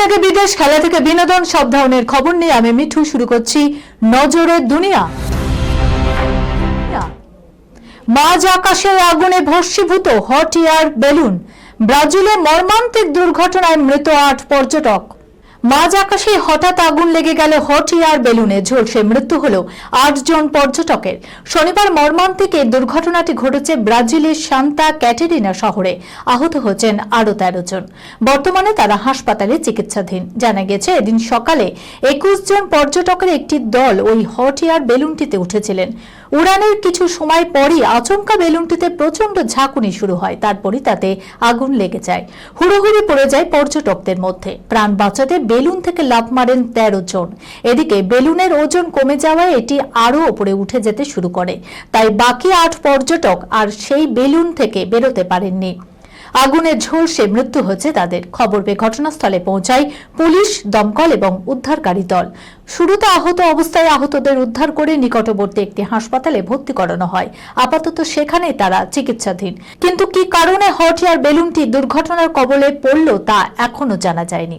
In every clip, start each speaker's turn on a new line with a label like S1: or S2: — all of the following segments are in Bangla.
S1: থেকে বিদেশ খেলা থেকে বিনোদন সব ধরনের খবর নিয়ে আমি মিঠু শুরু করছি নজরের দুনিয়া। মাঝ আকাশের আগুনে ভস্মীভূত হট ইয়ার বেলুন। ব্রাজিলে মর্মান্তিক দুর্ঘটনায় মৃত আট পর্যটক। মাঝ আকাশে হঠাৎ আগুন লেগে গেল হট এয়ার বেলুনে, ঝলসে মৃত্যু হল আটজন পর্যটকের। শনিবার মর্মান্তিক এই দুর্ঘটনাটি ঘটেছে ব্রাজিলের সান্তা ক্যাটেরিনা শহরে। আহত হচ্ছেন আরও তেরো জন। বর্তমানে তারা হাসপাতালে চিকিৎসাধীন। জানা গেছে, এদিন সকালে একুশ জন পর্যটকের একটি দল ওই হট এয়ার বেলুনটিতে উঠেছিলেন। উড়ানের কিছু সময় পরই আচমকা বেলুনটিতে প্রচণ্ড ঝাঁকুনি শুরু হয়। তারপরই তাতে আগুন লেগে যায়। হুড়োহুড়ি পড়ে যায় পর্যটকদের মধ্যে। প্রাণ বাঁচাতে বেলুন থেকে লাফ মারেন তেরো জন। এদিকে বেলুনের ওজন কমে যাওয়ায় এটি আরও ওপরে উঠে যেতে শুরু করে। তাই বাকি আট পর্যটক আর সেই বেলুন থেকে বেরোতে পারেননি। আগুনে ঝলসে মৃত্যু হয়েছে তাদের। খবর পেয়ে ঘটনাস্থলে পৌঁছায় পুলিশ, দমকল এবং উদ্ধারকারী দল। শুরুতে আহত অবস্থায় আহতদের উদ্ধার করে নিকটবর্তী একটি হাসপাতালে ভর্তি করানো হয়। আপাতত সেখানে তারা চিকিৎসাধীন। কিন্তু কি কারণে হট এয়ার বেলুনটি দুর্ঘটনার কবলে পড়ল তা এখনও জানা যায়নি।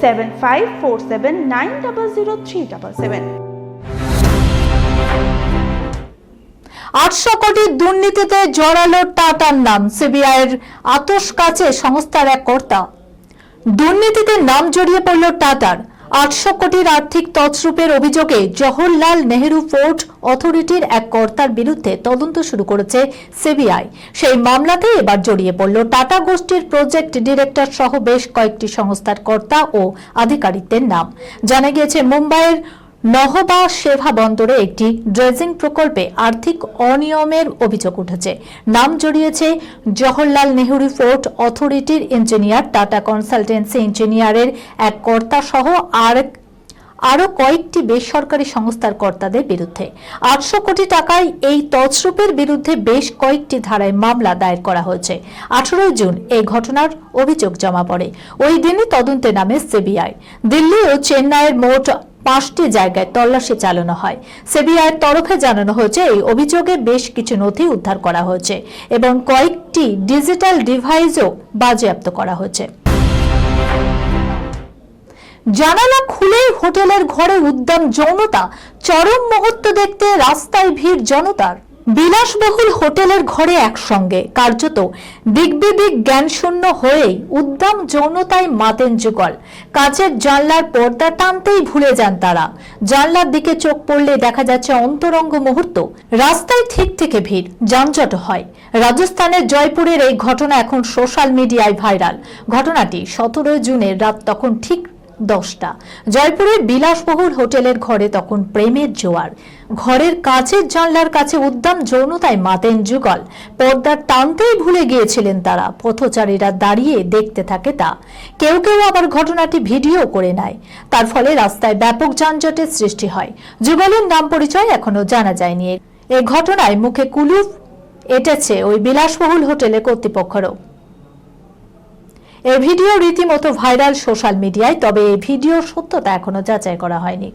S2: seven five four seven nine double zero three double seven
S1: আটশো কোটি দুর্নীতিতে জড়ালো টাটার নাম সিবিআই এর আতস কাছে সংস্থার এক কর্তা। দুর্নীতিতে নাম জড়িয়ে পড়ল টাটার। আটশো কোটির আর্থিক তছরূপের অভিযোগে জওহরলাল নেহেরু পোর্ট অথরিটির এক কর্তার বিরুদ্ধে তদন্ত শুরু করেছে সিবিআই। সেই মামলাতে এবার জড়িয়ে পড়ল টাটা গোষ্ঠীর প্রজেক্ট ডিরেক্টর সহ বেশ কয়েকটি সংস্থার কর্তা ও আধিকারিকদের নাম। জানা গিয়েছে, মুম্বাইয়ের নহবা সেভা বন্দরে একটি ড্রেজিং প্রকল্পে আর্থিক অনিয়মের অভিযোগ উঠেছে। নাম জড়িয়েছে জওহরলাল নেহরু ফোর্ট অথরিটির ইঞ্জিনিয়ার, টাটা কনসালটেন্সি ইঞ্জিনিয়ারের এক কর্তা সহ আর আরও কয়েকটি বেসরকারি সংস্থার কর্তাদের বিরুদ্ধে। আটশো কোটি টাকায় এই তছরূপের বিরুদ্ধে বেশ কয়েকটি ধারায় মামলা দায়ের করা হয়েছে। আঠারোই জুন এই ঘটনার অভিযোগ জমা পড়ে। ওই দিনই তদন্তে নামে সিবিআই। দিল্লি ও চেন্নাইয়ের মোট পাঁচটি জায়গায় তল্লাশি চালানো হয়। সিবিআইয়ের তরফে জানানো হয়েছে, এই অভিযোগে বেশ কিছু নথি উদ্ধার করা হয়েছে এবং কয়েকটি ডিজিটাল ডিভাইসও বাজেয়াপ্ত করা হয়েছে। জানালা খুলেই হোটেলের ঘরে উদ্যাম যৌনতা, চরম মুহূর্ত দেখতে রাস্তায় ভিড় জনতার। বিলাসবহুল হোটেলের ঘরে একসঙ্গে, কার্যত দিগ্বিদিক জ্ঞানশূন্য হয়েই উদ্দাম যৌনতায় মাতেন যুগল। কাচের জানলার পর্দা টানতেই ভুলে যান তারা। জানলার দিকে চোখ পড়লে দেখা যাচ্ছে অন্তরঙ্গ মুহূর্ত। রাস্তায় ঠিক থেকে ভিড়, যানজট হয়। রাজস্থানের জয়পুরের এই ঘটনা এখন সোশ্যাল মিডিয়ায় ভাইরাল। ঘটনাটি সতেরোই জুনের রাত তখন ঠিক দশটা। জয়পুরের বিলাসবহুল হোটেলের ঘরে তখন প্রেমের জোয়ার। ঘরের কাছের জানলার কাছে উদ্যাম যৌনতায় মাতেন যুগল। পর্দার টানতেই ভুলে গিয়েছিলেন তারা। পথচারীরা দাঁড়িয়ে দেখতে থাকে তা। কেউ কেউ আবার ঘটনাটি ভিডিও করে নেয়। তার ফলে রাস্তায় ব্যাপক যানজটের সৃষ্টি হয়। যুগলের নাম পরিচয় এখনও জানা যায়নি। এ ঘটনায় মুখে কুলুপ এটেছে ওই বিলাসবহুল হোটেলে কর্তৃপক্ষেরও। এই ভিডিও রীতিমতো ভাইরাল সোশ্যাল মিডিয়ায়, তবে এই ভিডিওর সত্যতা এখনও যাচাই করা হয়নি।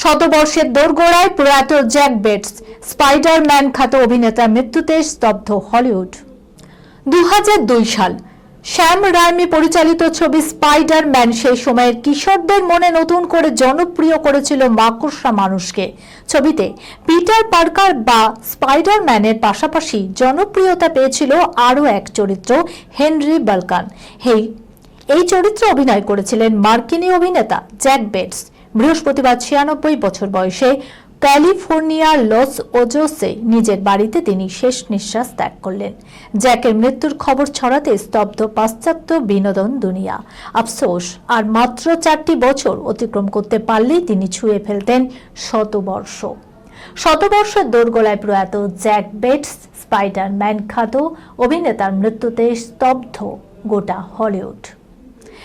S1: শতবর্ষের দোরগোড়ায় প্রয়াত জ্যাক বেটস, স্পাইডারম্যান খ্যাত অভিনেতার মৃত্যুতে স্তব্ধ হলিউড। দু হাজার দুই সাল শ্যাম রায়মি পরিচালিত ছবি স্পাইডারম্যান সেই সময়ের কিশোরদের মনে নতুন করে জনপ্রিয় করেছিল মাকড়সা মানুষকে। ছবিতে পিটার পার্কার বা স্পাইডার ম্যানের পাশাপাশি জনপ্রিয়তা পেয়েছিল আরও এক চরিত্র, হেনরি বালকান। হেই, এই চরিত্রে অভিনয় করেছিলেন মার্কিনী অভিনেতা জ্যাক বেটস। বৃহস্পতিবার ছিয়ানব্বই বছর বয়সে ক্যালিফোর্নিয়ার লস ওজোসে নিজের বাড়িতে তিনি শেষ নিঃশ্বাস ত্যাগ করলেন। জ্যাকের মৃত্যুর খবর ছড়াতে স্তব্ধ পাশ্চাত্য বিনোদন দুনিয়া। আফসোস, আর মাত্র চারটি বছর অতিক্রম করতে পারলেই তিনি ছুঁয়ে ফেলতেন শতবর্ষ। শতবর্ষের দোরগোলায় প্রয়াত জ্যাক বেটস, স্পাইডারম্যান খ্যাত অভিনেতার মৃত্যুতে স্তব্ধ গোটা হলিউড।